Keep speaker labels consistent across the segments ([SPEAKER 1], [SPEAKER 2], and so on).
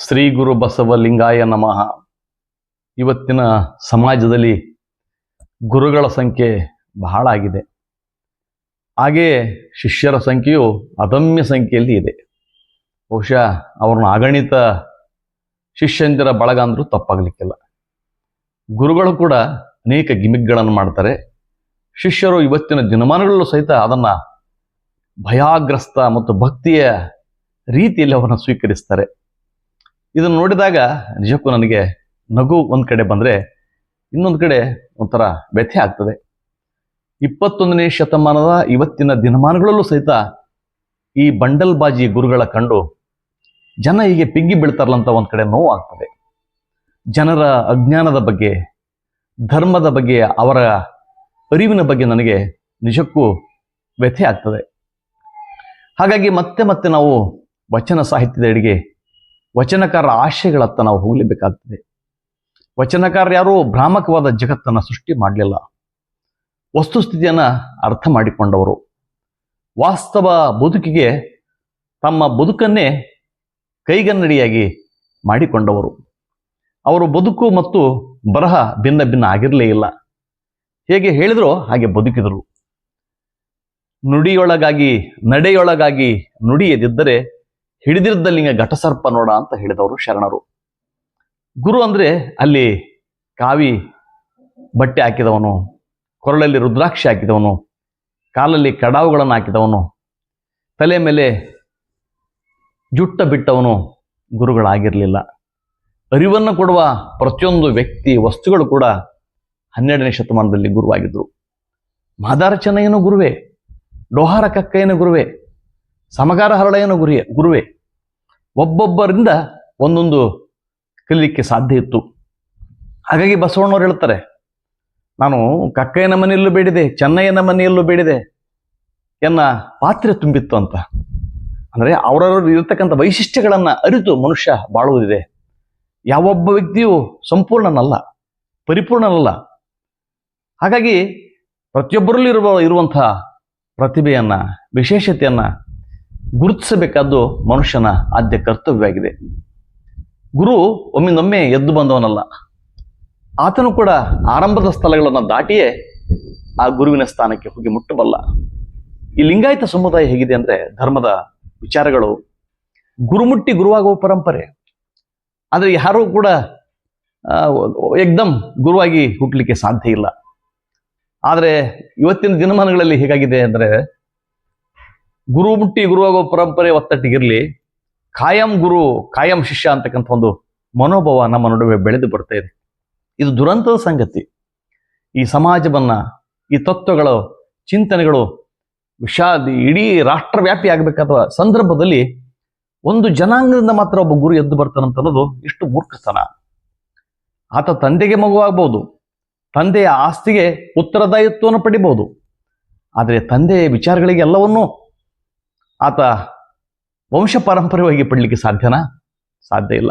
[SPEAKER 1] ಶ್ರೀ ಗುರು ಬಸವಲಿಂಗಾಯ ನಮಃ. ಇವತ್ತಿನ ಸಮಾಜದಲ್ಲಿ ಗುರುಗಳ ಸಂಖ್ಯೆ ಬಹಳ ಆಗಿದೆ. ಹಾಗೆಯೇ ಶಿಷ್ಯರ ಸಂಖ್ಯೆಯು ಅದಮ್ಯ ಸಂಖ್ಯೆಯಲ್ಲಿ ಇದೆ. ಬಹುಶಃ ಅವ್ರನ್ನ ಅಗಣಿತ ಶಿಷ್ಯಂದಿರ ಬಳಗ ಅಂದರೂ ತಪ್ಪಾಗಲಿಕ್ಕಿಲ್ಲ. ಗುರುಗಳು ಕೂಡ ಅನೇಕ ಗಿಮಿಕ್ಗಳನ್ನು ಮಾಡ್ತಾರೆ. ಶಿಷ್ಯರು ಇವತ್ತಿನ ದಿನಮಾನಗಳಲ್ಲೂ ಸಹಿತ ಅದನ್ನ ಭಯಾಗ್ರಸ್ತ ಮತ್ತು ಭಕ್ತಿಯ ರೀತಿಯಲ್ಲಿ ಅವರನ್ನು ಸ್ವೀಕರಿಸ್ತಾರೆ. ಇದನ್ನು ನೋಡಿದಾಗ ನಿಜಕ್ಕೂ ನನಗೆ ನಗು ಒಂದು ಕಡೆ ಬಂದರೆ ಇನ್ನೊಂದು ಕಡೆ ಒಂಥರ ವ್ಯಥೆ ಆಗ್ತದೆ. ಇಪ್ಪತ್ತೊಂದನೇ ಶತಮಾನದ ಇವತ್ತಿನ ದಿನಮಾನಗಳಲ್ಲೂ ಸಹಿತ ಈ ಬಂಡಲ್ ಬಾಜಿ ಗುರುಗಳ ಕಂಡು ಜನ ಹೀಗೆ ಪಿಗ್ಗಿ ಬೀಳ್ತಾರಲ್ಲ ಅಂತ ಒಂದು ಕಡೆ ನೋವು ಆಗ್ತದೆ ಜನರ ಅಜ್ಞಾನದ ಬಗ್ಗೆ, ಧರ್ಮದ ಬಗ್ಗೆ, ಅವರ ಅರಿವಿನ ಬಗ್ಗೆ ನನಗೆ ನಿಜಕ್ಕೂ ವ್ಯಥೆ ಆಗ್ತದೆ. ಹಾಗಾಗಿ ಮತ್ತೆ ಮತ್ತೆ ನಾವು ವಚನ ಸಾಹಿತ್ಯದ ಅಡಿಗೆ ವಚನಕಾರರ ಆಶಯಗಳತ್ತ ನಾವು ಹೋಗಲೇಬೇಕಾಗ್ತದೆ. ವಚನಕಾರ ಯಾರೂ ಭ್ರಾಮಕವಾದ ಜಗತ್ತನ್ನು ಸೃಷ್ಟಿ ಮಾಡಲಿಲ್ಲ. ವಸ್ತುಸ್ಥಿತಿಯನ್ನು ಅರ್ಥ ಮಾಡಿಕೊಂಡವರು. ವಾಸ್ತವ ಬದುಕಿಗೆ ತಮ್ಮ ಬದುಕನ್ನೇ ಕೈಗನ್ನಡಿಯಾಗಿ ಮಾಡಿಕೊಂಡವರು. ಅವರು ಬದುಕು ಮತ್ತು ಬರಹ ಭಿನ್ನ ಭಿನ್ನ ಆಗಿರಲೇ ಇಲ್ಲ. ಹೇಗೆ ಹೇಳಿದ್ರೋ ಹಾಗೆ ಬದುಕಿದರು. ನುಡಿಯೊಳಗಾಗಿ, ನಡೆಯೊಳಗಾಗಿ ನುಡಿ ಎದ್ದಿದ್ದರೆ ಹಿಡಿದಿದ್ದಲ್ಲಿಂಗ ಘಟಸರ್ಪ ನೋಡ ಅಂತ ಹೇಳಿದವರು ಶರಣರು. ಗುರು ಅಂದ್ರೆ ಅಲ್ಲಿ ಕಾವಿ ಬಟ್ಟೆ ಹಾಕಿದವನು, ಕೊರಳಲ್ಲಿ ರುದ್ರಾಕ್ಷಿ ಹಾಕಿದವನು, ಕಾಲಲ್ಲಿ ಕಡಾವುಗಳನ್ನು ಹಾಕಿದವನು, ತಲೆ ಮೇಲೆ ಜುಟ್ಟ ಬಿಟ್ಟವನು ಗುರುಗಳಾಗಿರಲಿಲ್ಲ. ಅರಿವನ್ನು ಕೊಡುವ ಪ್ರತಿಯೊಂದು ವ್ಯಕ್ತಿ, ವಸ್ತುಗಳು ಕೂಡ ಹನ್ನೆರಡನೇ ಶತಮಾನದಲ್ಲಿ ಗುರುವಾಗಿದ್ದರು ಮಾದಾರ ಚೆನ್ನಯ್ಯನು ಗುರುವೇ ಡೋಹಾರ ಕಕ್ಕಯ್ಯನ ಗುರುವೇ ಸಮಗಾರ ಹರಳೆಯನ್ನು ಗುರಿ ಗುರುವೇ, ಒಬ್ಬೊಬ್ಬರಿಂದ ಒಂದೊಂದು ಕಲಿಲಿಕ್ಕೆ ಸಾಧ್ಯ ಇತ್ತು. ಹಾಗಾಗಿ ಬಸವಣ್ಣವ್ರು ಹೇಳ್ತಾರೆ, ನಾನು ಕಕ್ಕಯ್ಯನ ಮನೆಯಲ್ಲೂ ಬೇಡಿದೆ, ಚೆನ್ನಯ್ಯನ ಮನೆಯಲ್ಲೂ ಬೇಡಿದೆ, ಎನ್ನ ಪಾತ್ರೆ ತುಂಬಿತ್ತು ಅಂತ. ಅಂದರೆ ಅವರವರು ಇರತಕ್ಕಂಥ ವೈಶಿಷ್ಟ್ಯಗಳನ್ನು ಅರಿತು ಮನುಷ್ಯ ಬಾಳುವುದಿದೆ. ಯಾವೊಬ್ಬ ವ್ಯಕ್ತಿಯು ಸಂಪೂರ್ಣನಲ್ಲ, ಪರಿಪೂರ್ಣನಲ್ಲ. ಹಾಗಾಗಿ ಪ್ರತಿಯೊಬ್ಬರಲ್ಲಿ ಇರುವ ಇರುವಂತಹ ಪ್ರತಿಭೆಯನ್ನ, ವಿಶೇಷತೆಯನ್ನ ಗುರುತಿಸಬೇಕಾದ್ದು ಮನುಷ್ಯನ ಆದ್ಯ ಕರ್ತವ್ಯವಾಗಿದೆ. ಗುರು ಒಮ್ಮಿಂದೊಮ್ಮೆ ಎದ್ದು ಬಂದವನಲ್ಲ. ಆತನು ಕೂಡ ಆರಂಭದ ಸ್ಥಳಗಳನ್ನು ದಾಟಿಯೇ ಆ ಗುರುವಿನ ಸ್ಥಾನಕ್ಕೆ ಹೋಗಿ ಮುಟ್ಟಬಲ್ಲ. ಈ ಲಿಂಗಾಯತ ಸಮುದಾಯ ಹೇಗಿದೆ ಅಂದ್ರೆ ಧರ್ಮದ ವಿಚಾರಗಳು ಗುರುಮುಟ್ಟಿ ಗುರುವಾಗುವ ಪರಂಪರೆ. ಆದರೆ ಯಾರೂ ಕೂಡ ಆ, ಏಕ್ದಮ್ ಗುರುವಾಗಿ ಹುಟ್ಟಲಿಕ್ಕೆ ಸಾಧ್ಯ ಇಲ್ಲ. ಆದರೆ ಇವತ್ತಿನ ದಿನಮಾನಗಳಲ್ಲಿ ಹೇಗಾಗಿದೆ ಅಂದರೆ ಗುರು ಮುಟ್ಟಿ ಗುರುವಾಗೋ ಪರಂಪರೆ ಒತ್ತಟ್ಟಿಗಿರಲಿ, ಕಾಯಂ ಗುರು, ಕಾಯಂ ಶಿಷ್ಯ ಅಂತಕ್ಕಂಥ ಒಂದು ಮನೋಭಾವ ನಮ್ಮ ನಡುವೆ ಬೆಳೆದು ಬರ್ತಾ ಇದೆ. ಇದು ದುರಂತದ ಸಂಗತಿ. ಈ ಸಮಾಜವನ್ನ, ಈ ತತ್ವಗಳು ಚಿಂತನೆಗಳು, ವಿಷಾದ, ಇಡೀ ರಾಷ್ಟ್ರವ್ಯಾಪಿ ಆಗಬೇಕಾದ ಸಂದರ್ಭದಲ್ಲಿ ಒಂದು ಜನಾಂಗದಿಂದ ಮಾತ್ರ ಒಬ್ಬ ಗುರು ಎದ್ದು ಬರ್ತಾನಂತ ಅನ್ನೋದು ಇಷ್ಟು ಮೂರ್ಖತನ. ಆತ ತಂದೆಗೆ ಮಗುವಾಗಬಹುದು ತಂದೆಯ ಆಸ್ತಿಗೆ ಉತ್ತರದಾಯಿತ್ವವನ್ನು ಪಡಿಬಹುದು ಆದರೆ ತಂದೆಯ ವಿಚಾರಗಳಿಗೆ ಎಲ್ಲವನ್ನೂ ಆತ ವಂಶ ಪಾರಂಪರ್ಯವಾಗಿ ಪಡಲಿಕ್ಕೆ ಸಾಧ್ಯನಾ? ಸಾಧ್ಯ ಇಲ್ಲ.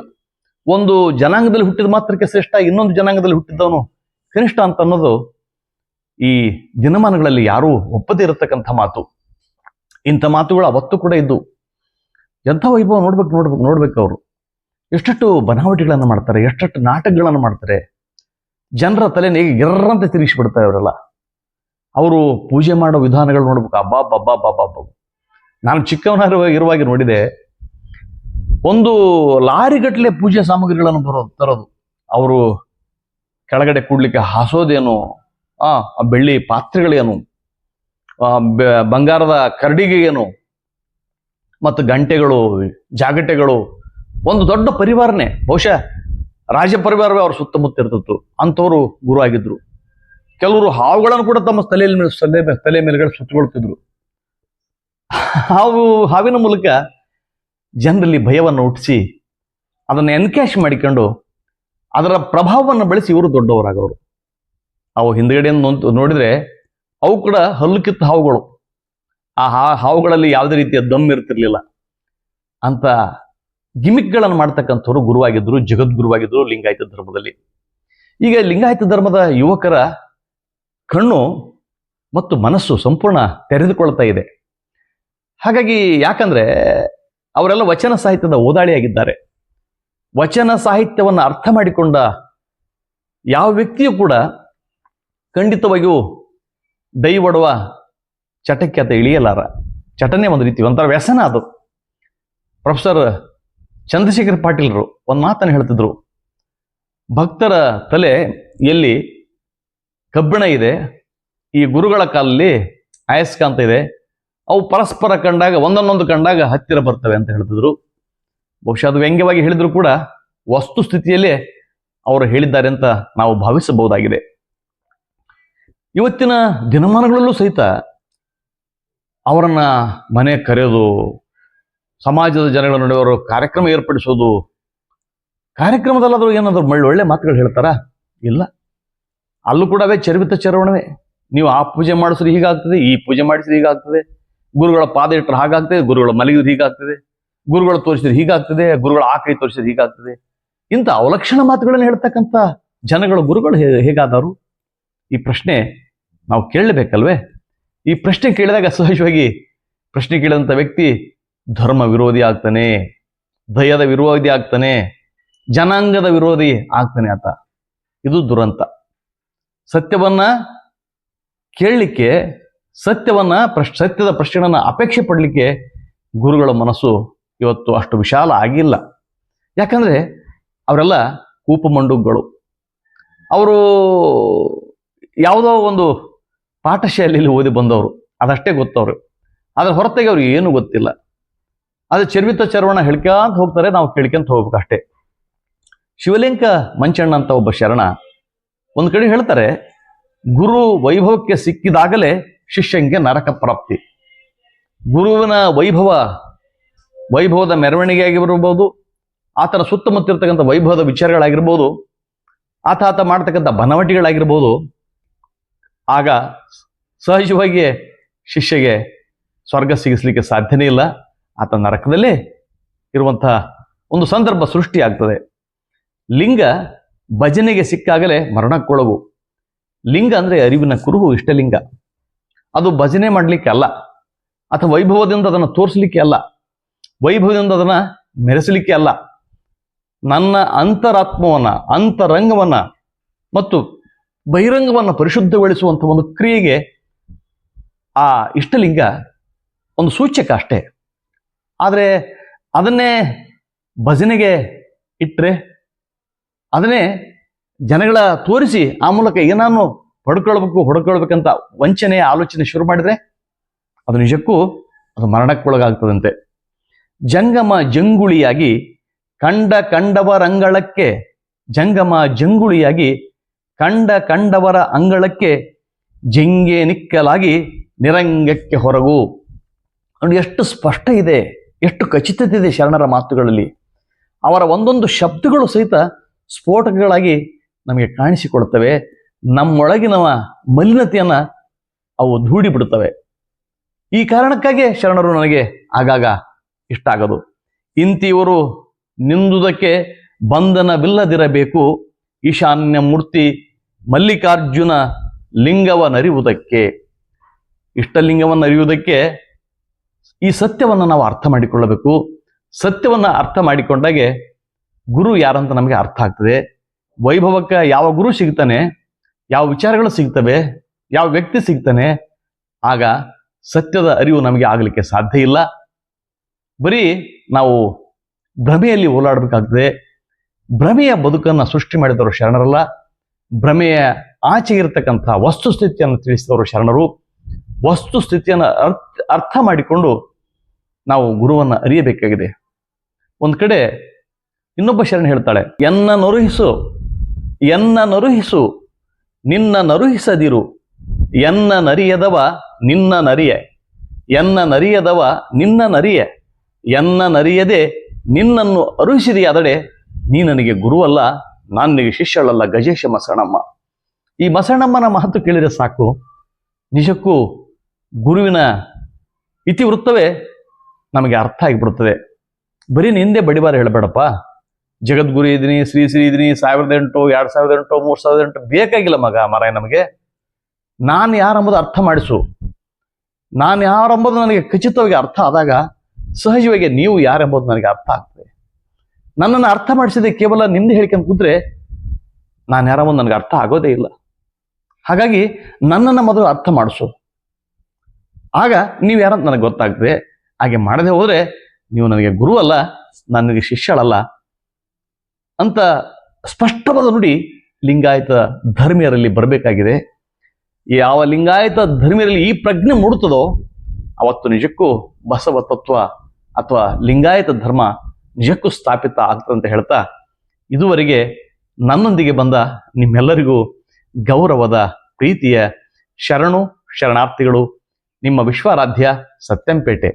[SPEAKER 1] ಒಂದು ಜನಾಂಗದಲ್ಲಿ ಹುಟ್ಟಿದ ಮಾತ್ರಕ್ಕೆ ಶ್ರೇಷ್ಠ, ಇನ್ನೊಂದು ಜನಾಂಗದಲ್ಲಿ ಹುಟ್ಟಿದವನು ಕನಿಷ್ಠ ಅಂತ ಅನ್ನೋದು ಈ ದಿನಮಾನಗಳಲ್ಲಿ ಯಾರೂ ಒಪ್ಪದೇ ಇರತಕ್ಕಂಥ ಮಾತು. ಇಂಥ ಮಾತುಗಳು ಅವತ್ತು ಕೂಡ ಇದ್ದು, ಎಂಥ ವೈಭವ ನೋಡ್ಬೇಕು ನೋಡ್ಬೇಕು ನೋಡ್ಬೇಕು ಅವರು. ಎಷ್ಟೆಷ್ಟು ಬನಾವಟಿಗಳನ್ನು ಮಾಡ್ತಾರೆ, ಎಷ್ಟೆಷ್ಟು ನಾಟಕಗಳನ್ನು ಮಾಡ್ತಾರೆ. ಜನರ ತಲೆನ ಹೇಗೆ ಗಿರ್ರಂತೆ ತಿರುಗಿಸ್ಬಿಡ್ತಾರೆ ಅವರೆಲ್ಲ. ಅವರು ಪೂಜೆ ಮಾಡೋ ವಿಧಾನಗಳು ನೋಡ್ಬೇಕು. ಅಬ್ಬಾ ಬಬ್ಬಾ ಬಬ್ಬಾ ಬಾಬಾ ನಾನು ಚಿಕ್ಕವನಾಗಿರುವ ಇರುವಾಗ ನೋಡಿದೆ, ಒಂದು ಲಾರಿಗಟ್ಟಲೆ ಪೂಜೆ ಸಾಮಗ್ರಿಗಳನ್ನು ಬರೋದು ತರೋದು. ಅವರು ಕೆಳಗಡೆ ಕೂಡ್ಲಿಕ್ಕೆ ಹಾಸೋದೇನು, ಆ ಬೆಳ್ಳಿ ಪಾತ್ರೆಗಳೇನು ಬಂಗಾರದ ಕರಡಿಗೆ ಏನು ಮತ್ತು ಗಂಟೆಗಳು ಜಾಗಟೆಗಳು ಒಂದು ದೊಡ್ಡ ಪರಿವಾರನೇ. ಬಹುಶಃ ರಾಜ ಪರಿವಾರವೇ ಅವ್ರ ಸುತ್ತಮುತ್ತ ಇರ್ತಿತ್ತು ಅಂಥವರು ಗುರು ಆಗಿದ್ರು. ಕೆಲವರು ಹಾವುಗಳನ್ನು ಕೂಡ ತಮ್ಮ ತಲೆಯಲ್ಲಿ ಮೇಲೆ, ತಲೆ ತಲೆ ಮೇಲ್ಗಡೆ ಹಾವು, ಹಾವಿನ ಮೂಲಕ ಜನರಲ್ಲಿ ಭಯವನ್ನು ಹುಟ್ಟಿಸಿ ಅದನ್ನು ಎನ್ಕ್ಯಾಶ್ ಮಾಡಿಕೊಂಡು ಅದರ ಪ್ರಭಾವವನ್ನು ಬೆಳೆಸಿ ಇವರು ದೊಡ್ಡವರಾಗವರು ಅವು ಹಿಂದ್ಗಡೆಯನ್ನು ನೋಡಿದರೆ ಅವು ಕೂಡ ಹಲ್ಲು ಕಿತ್ತ ಹಾವುಗಳು. ಆ ಹಾವುಗಳಲ್ಲಿ ಯಾವುದೇ ರೀತಿಯ ದಮ್ ಇರ್ತಿರ್ಲಿಲ್ಲ. ಅಂತ ಗಿಮಿಕ್ಗಳನ್ನು ಮಾಡ್ತಕ್ಕಂಥವ್ರು ಗುರುವಾಗಿದ್ದರು, ಜಗದ್ಗುರುವಾಗಿದ್ದರು ಲಿಂಗಾಯತ ಧರ್ಮದಲ್ಲಿ. ಈಗ ಲಿಂಗಾಯತ ಧರ್ಮದ ಯುವಕರ ಕಣ್ಣು ಮತ್ತು ಮನಸ್ಸು ಸಂಪೂರ್ಣ ತೆರೆದುಕೊಳ್ತಾ ಇದೆ. ಹಾಗಾಗಿ ಯಾಕಂದ್ರೆ ಅವರೆಲ್ಲ ವಚನ ಸಾಹಿತ್ಯದ ಓದಾಳಿಯಾಗಿದ್ದಾರೆ ವಚನ ಸಾಹಿತ್ಯವನ್ನು ಅರ್ಥ ಮಾಡಿಕೊಂಡ ಯಾವ ವ್ಯಕ್ತಿಯೂ ಕೂಡ ಖಂಡಿತವಾಗಿಯೂ ದೈವಡುವ ಚಟಕ್ಕೆ ಆತ ಇಳಿಯಲಾರ. ಚಟನೆ ಒಂದು ರೀತಿ, ಒಂಥರ ವ್ಯಸನ ಅದು. ಪ್ರೊಫೆಸರ್ ಚಂದ್ರಶೇಖರ್ ಪಾಟೀಲ್ರು ಒಂದು ಮಾತನ್ನು ಹೇಳ್ತಿದ್ರು. ಭಕ್ತರ ತಲೆ ಎಲ್ಲಿ ಕಬ್ಬಿಣ ಇದೆ, ಈ ಗುರುಗಳ ಕಾಲಲ್ಲಿ ಅಯಸ್ಕಾಂತ ಇದೆ ಅವು ಪರಸ್ಪರ ಕಂಡಾಗ, ಒಂದನ್ನೊಂದು ಕಂಡಾಗ ಹತ್ತಿರ ಬರ್ತವೆ ಅಂತ ಹೇಳ್ತಿದ್ರು. ಬಹುಶಃ ಅದು ವ್ಯಂಗ್ಯವಾಗಿ ಹೇಳಿದ್ರು ಕೂಡ ವಸ್ತುಸ್ಥಿತಿಯಲ್ಲೇ ಅವರು ಹೇಳಿದ್ದಾರೆ ಅಂತ ನಾವು ಭಾವಿಸಬಹುದಾಗಿದೆ. ಇವತ್ತಿನ ದಿನಮಾನಗಳಲ್ಲೂ ಸಹಿತ ಅವರನ್ನ ಮನೆ ಕರೆಯೋದು ಸಮಾಜದ ಜನಗಳ ನಡುವೆ ಅವರು ಕಾರ್ಯಕ್ರಮ ಏರ್ಪಡಿಸೋದು, ಕಾರ್ಯಕ್ರಮದಲ್ಲಾದರೂ ಏನಾದ್ರು ಒಳ್ಳೆ ಮಾತುಗಳು ಹೇಳ್ತಾರ? ಇಲ್ಲ. ಅಲ್ಲೂ ಕೂಡ ಅವೇ ಚರ್ವಿತ ಚರವಣವೇ. ನೀವು ಆ ಪೂಜೆ ಮಾಡಿಸ್ರಿ ಹೀಗಾಗ್ತದೆ, ಈ ಪೂಜೆ ಮಾಡಿಸ್ರಿ ಹೀಗಾಗ್ತದೆ. ಗುರುಗಳ ಪಾದ ಇಟ್ಟರೆ ಹಾಗಾಗ್ತದೆ, ಗುರುಗಳ ಮಲಗಿದ್ರೆ ಹೀಗಾಗ್ತದೆ, ಗುರುಗಳು ತೋರಿಸಿದ್ರೆ ಹೀಗಾಗ್ತದೆ, ಗುರುಗಳ ಆಕೈ ತೋರಿಸಿದ್ರೆ ಹೀಗಾಗ್ತದೆ. ಇಂಥ ಅವಲಕ್ಷಣ ಮಾತುಗಳನ್ನು ಹೇಳ್ತಕ್ಕಂಥ ಜನಗಳ ಗುರುಗಳು ಹೇಗಾದರು? ಈ ಪ್ರಶ್ನೆ ನಾವು ಕೇಳಬೇಕಲ್ವೇ ಈ ಪ್ರಶ್ನೆ ಕೇಳಿದಾಗ ಸಹಜವಾಗಿ ಪ್ರಶ್ನೆ ಕೇಳಿದಂಥ ವ್ಯಕ್ತಿ ಧರ್ಮ ವಿರೋಧಿ ಆಗ್ತಾನೆ, ದಯದ ವಿರೋಧಿ ಆಗ್ತಾನೆ, ಜನಾಂಗದ ವಿರೋಧಿ ಆಗ್ತಾನೆ ಆತ. ಇದು ದುರಂತ. ಸತ್ಯವನ್ನ ಕೇಳಲಿಕ್ಕೆ ಸತ್ಯವನ್ನ, ಪ್ರಶ್, ಸತ್ಯದ ಪ್ರಶ್ನೆಗಳನ್ನು ಅಪೇಕ್ಷೆ ಪಡಲಿಕ್ಕೆ ಗುರುಗಳ ಮನಸ್ಸು ಇವತ್ತು ಅಷ್ಟು ವಿಶಾಲ ಆಗಿಲ್ಲ. ಯಾಕಂದ್ರೆ ಅವರೆಲ್ಲ ಕೂಪಮಂಡುಗಳು. ಅವರು ಯಾವುದೋ ಒಂದು ಪಾಠಶಾಲೆಯಲ್ಲಿ ಓದಿ ಬಂದವರು. ಅದಷ್ಟೇ ಗೊತ್ತವರು. ಅದರ ಹೊರತಾಗಿ ಅವ್ರಿಗೆ ಏನು ಗೊತ್ತಿಲ್ಲ. ಅದು ಚರ್ವಿತ ಚರ್ವಣ ಹೇಳ್ಕೊಂತ ಹೋಗ್ತಾರೆ, ನಾವು ಕೇಳ್ಕೊಂತ ಹೋಗ್ಬೇಕು ಅಷ್ಟೇ. ಶಿವಲಿಂಗ ಮಂಚಣ್ಣ ಅಂತ ಒಬ್ಬ ಶರಣ ಒಂದು ಕಡೆ ಹೇಳ್ತಾರೆ, ಗುರು ವೈಭವಕ್ಕೆ ಸಿಕ್ಕಿದಾಗಲೇ ಶಿಷ್ಯಂಗೆ ನರಕ ಪ್ರಾಪ್ತಿ. ಗುರುವಿನ ವೈಭವ, ವೈಭವದ ಮೆರವಣಿಗೆಯಾಗಿರ್ಬೋದು ಆತನ ಸುತ್ತಮುತ್ತ ಇರ್ತಕ್ಕಂಥ ವೈಭವದ ವಿಚಾರಗಳಾಗಿರ್ಬೋದು, ಆತ ಆತ ಮಾಡ್ತಕ್ಕಂಥ ಬನವಟಿಗಳಾಗಿರ್ಬೋದು, ಆಗ ಸಹಜವಾಗಿ ಶಿಷ್ಯಗೆ ಸ್ವರ್ಗ ಸಿಗಿಸ್ಲಿಕ್ಕೆ ಸಾಧ್ಯನೇ ಇಲ್ಲ. ಆತ ನರಕದಲ್ಲೇ ಇರುವಂತಹ ಒಂದು ಸಂದರ್ಭ ಸೃಷ್ಟಿಯಾಗ್ತದೆ ಲಿಂಗ ಭಜನೆಗೆ ಸಿಕ್ಕಾಗಲೇ ಮರಣಕ್ಕೊಳಗು. ಲಿಂಗ ಅಂದ್ರೆ ಅರಿವಿನ ಕುರುಹು, ಇಷ್ಟಲಿಂಗ. ಅದು ಭಜನೆ ಮಾಡಲಿಕ್ಕೆ ಅಲ್ಲ. ಅಥವಾ ವೈಭವದಿಂದ ಅದನ್ನು ತೋರಿಸಲಿಕ್ಕೆ ಅಲ್ಲ. ವೈಭವದಿಂದ ಅದನ್ನು ಮೆರೆಸಲಿಕ್ಕೆ ಅಲ್ಲ. ನನ್ನ ಅಂತರಾತ್ಮವನ್ನ, ಅಂತರಂಗವನ್ನ ಮತ್ತು ಬಹಿರಂಗವನ್ನ ಪರಿಶುದ್ಧಗೊಳಿಸುವಂಥ ಒಂದು ಕ್ರಿಯೆಗೆ ಆ ಇಷ್ಟಲಿಂಗ ಒಂದು ಸೂಚಕ ಅಷ್ಟೇ. ಆದರೆ ಅದನ್ನೇ ಭಜನೆಗೆ ಇಟ್ಟರೆ ಅದನ್ನೇ ಜನಗಳ ತೋರಿಸಿ ಆ ಮೂಲಕ ಏನಾನು ಪಡ್ಕೊಳ್ಬೇಕು, ಹೊಡ್ಕೊಳ್ಬೇಕಂತ ವಂಚನೆಯ ಆಲೋಚನೆ ಶುರು ಮಾಡಿದ್ರೆ ಅದು ನಿಜಕ್ಕೂ ಅದು ಮರಣಕ್ಕೊಳಗಾಗ್ತದಂತೆ. ಜಂಗಮ ಜಂಗುಳಿಯಾಗಿ, ಕಂಡ ಕಂಡವರ ಅಂಗಳಕ್ಕೆ, ಜಂಗಮ ಜಂಗುಳಿಯಾಗಿ, ಕಂಡ ಕಂಡವರ ಅಂಗಳಕ್ಕೆ ಜಂಗೆ ನಿಕ್ಕಲಾಗಿ ನಿರಂಗಕ್ಕೆ ಹೊರಗು. ನೋಡಿ, ಎಷ್ಟು ಸ್ಪಷ್ಟ ಇದೆ, ಎಷ್ಟು ಖಚಿತತೆ ಇದೆ ಶರಣರ ಮಾತುಗಳಲ್ಲಿ. ಅವರ ಒಂದೊಂದು ಶಬ್ದಗಳು ಸಹಿತ ಸ್ಫೋಟಕಗಳಾಗಿ ನಮಗೆ ಕಾಣಿಸಿಕೊಳ್ತವೆ. ನಮ್ಮೊಳಗಿನ ಮಲಿನತೆಯನ್ನ ಅವು ಧೂಡಿ ಬಿಡುತ್ತವೆ ಈ ಕಾರಣಕ್ಕಾಗಿ ಶರಣರು ನನಗೆ ಆಗಾಗ ಇಷ್ಟ ಆಗದು ಇಂತಿವರು ನಿಂದುದಕ್ಕೆ ಬಂಧನವಿಲ್ಲದಿರಬೇಕು. ಈಶಾನ್ಯ ಮೂರ್ತಿ ಮಲ್ಲಿಕಾರ್ಜುನ ಲಿಂಗವನ್ನರಿಯುವುದಕ್ಕೆ ಇಷ್ಟಲಿಂಗವನ್ನು ಅರಿಯುವುದಕ್ಕೆ ಈ ಸತ್ಯವನ್ನು ನಾವು ಅರ್ಥ ಮಾಡಿಕೊಳ್ಳಬೇಕು. ಸತ್ಯವನ್ನ ಅರ್ಥ ಮಾಡಿಕೊಂಡಾಗೆ ಗುರು ಯಾರಂತ ನಮಗೆ ಅರ್ಥ ಆಗ್ತದೆ. ವೈಭವಕ್ಕೆ ಯಾವ ಗುರು ಸಿಗ್ತಾನೆ ಯಾವ ವಿಚಾರಗಳು ಸಿಗ್ತವೆ, ಯಾವ ವ್ಯಕ್ತಿ ಸಿಗ್ತಾನೆ, ಆಗ ಸತ್ಯದ ಅರಿವು ನಮಗೆ ಆಗಲಿಕ್ಕೆ ಸಾಧ್ಯ ಇಲ್ಲ. ಬರೀ ನಾವು ಭ್ರಮೆಯಲ್ಲಿ ಓಲಾಡಬೇಕಾಗ್ತದೆ ಭ್ರಮೆಯ ಬದುಕನ್ನು ಸೃಷ್ಟಿ ಮಾಡಿದವರು ಶರಣರಲ್ಲ. ಭ್ರಮೆಯ ಆಚೆ ಇರತಕ್ಕಂಥ ವಸ್ತುಸ್ಥಿತಿಯನ್ನು ತಿಳಿಸಿದವರು ಶರಣರು. ವಸ್ತುಸ್ಥಿತಿಯನ್ನು ಅರ್ಥ ಅರ್ಥ ಮಾಡಿಕೊಂಡು ನಾವು ಗುರುವನ್ನು ಅರಿಯಬೇಕಾಗಿದೆ. ಒಂದು ಕಡೆ ಇನ್ನೊಬ್ಬ ಶರಣ ಹೇಳ್ತಾಳೆ, ಎನ್ನ ನರುಹಿಸು ಎನ್ನ ನರುಹಿಸು ನಿನ್ನ ನರುಹಿಸದಿರು. ಎನ್ನ ನರಿಯದವ ನಿನ್ನ ನರಿಯ. ಎನ್ನ ನರಿಯದವ ನಿನ್ನ ನರಿಯ. ಎನ್ನ ನರಿಯದೆ ನಿನ್ನನ್ನು ಅರುಹಿಸಿದೆಯಾದಡೆ ನೀ ನನಗೆ ಗುರುವಲ್ಲ, ನಾನು ನಿನಗೆ ಶಿಷ್ಯಳಲ್ಲ, ಗಜೇಶ ಮಸಣಮ್ಮ. ಈ ಮಸಣಮ್ಮನ ಮಹತ್ವ ಕೇಳಿದರೆ ಸಾಕು. ನಿಜಕ್ಕೂ ಗುರುವಿನ ಇತಿವೃತ್ತವೇ ನಮಗೆ ಅರ್ಥ ಆಗಿಬಿಡುತ್ತದೆ. ಬರೀ ನಿಂದೆ ಬಡಿಬಾರ ಹೇಳಬೇಡಪ್ಪ. ಜಗದ್ಗುರು ಇದ್ದೀನಿ ಶ್ರೀ ಶ್ರೀ ಇದ್ದೀನಿ ಸಾವಿರದ ಎಂಟು, ಎರಡು ಸಾವಿರದ ಎಂಟು, ಮೂರು ಸಾವಿರದ ಎಂಟು ಬೇಕಾಗಿಲ್ಲ ಮಗ ಮರ ನಮಗೆ. ನಾನು ಯಾರೆಂಬುದು ಅರ್ಥ ಮಾಡಿಸು. ನಾನು ಯಾರೆಂಬುದು ನನಗೆ ಖಚಿತವಾಗಿ ಅರ್ಥ ಆದಾಗ ಸಹಜವಾಗಿ ನೀವು ಯಾರೆಂಬುದು ನನಗೆ ಅರ್ಥ ಆಗ್ತದೆ. ನನ್ನನ್ನು ಅರ್ಥ ಮಾಡಿಸಿದೆ ಕೇವಲ ನಿಂದೆ ಹೇಳ್ಕೊಂಡ್ ಕೂತ್ರೆ ನಾನು ಯಾರೆಂಬುದು ನನಗೆ ಅರ್ಥ ಆಗೋದೇ ಇಲ್ಲ. ಹಾಗಾಗಿ ನನ್ನನ್ನು ಮೊದಲು ಅರ್ಥ ಮಾಡಿಸು. ಆಗ ನೀವು ಯಾರಂತ ನನಗೆ ಗೊತ್ತಾಗ್ತದೆ. ಹಾಗೆ ಮಾಡದೆ ಹೋದ್ರೆ ನೀವು ನನಗೆ ಗುರು ಅಲ್ಲ, ನನಗೆ ಶಿಷ್ಯಳಲ್ಲ ಅಂತ ಸ್ಪಷ್ಟವಾದ ನುಡಿ ಲಿಂಗಾಯತ ಧರ್ಮೀಯರಲ್ಲಿ ಬರಬೇಕಾಗಿದೆ. ಯಾವ ಲಿಂಗಾಯತ ಧರ್ಮೀಯರಲ್ಲಿ ಈ ಪ್ರಜ್ಞೆ ಮೂಡುತ್ತದೋ ಅವತ್ತು ನಿಜಕ್ಕೂ ಬಸವ ತತ್ವ ಅಥವಾ ಲಿಂಗಾಯತ ಧರ್ಮ ನಿಜಕ್ಕೂ ಸ್ಥಾಪಿತ ಆಗ್ತದೆ ಅಂತ ಹೇಳ್ತಾ ಇದುವರೆಗೆ ನನ್ನೊಂದಿಗೆ ಬಂದ ನಿಮ್ಮೆಲ್ಲರಿಗೂ ಗೌರವದ ಪ್ರೀತಿಯ ಶರಣು ಶರಣಾರ್ಥಿಗಳು ನಿಮ್ಮ ವಿಶ್ವಾರಾಧ್ಯ ಸತ್ಯಂಪೇಟೆ.